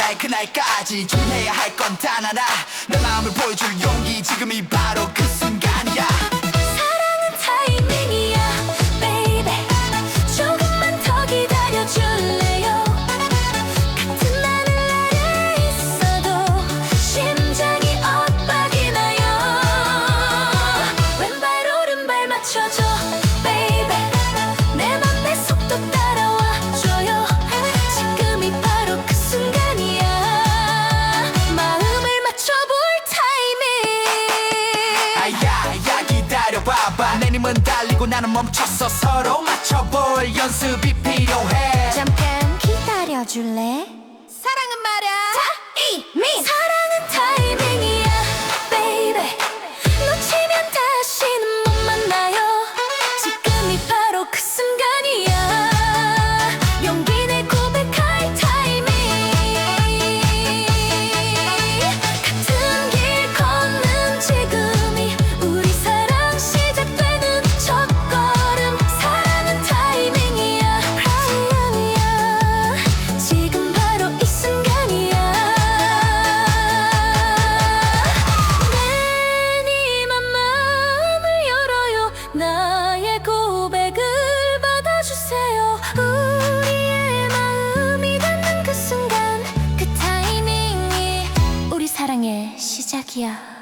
그날 그날까지 준비해야 할 건 단 하나 내 마음을 보여줄 용기 지금이 바로 그 그리고 나는 멈췄어. 서로 맞춰볼 연습이 필요해. 잠깐 기다려줄래? 사랑은 말야. 자, 이, 미 사랑. Yeah.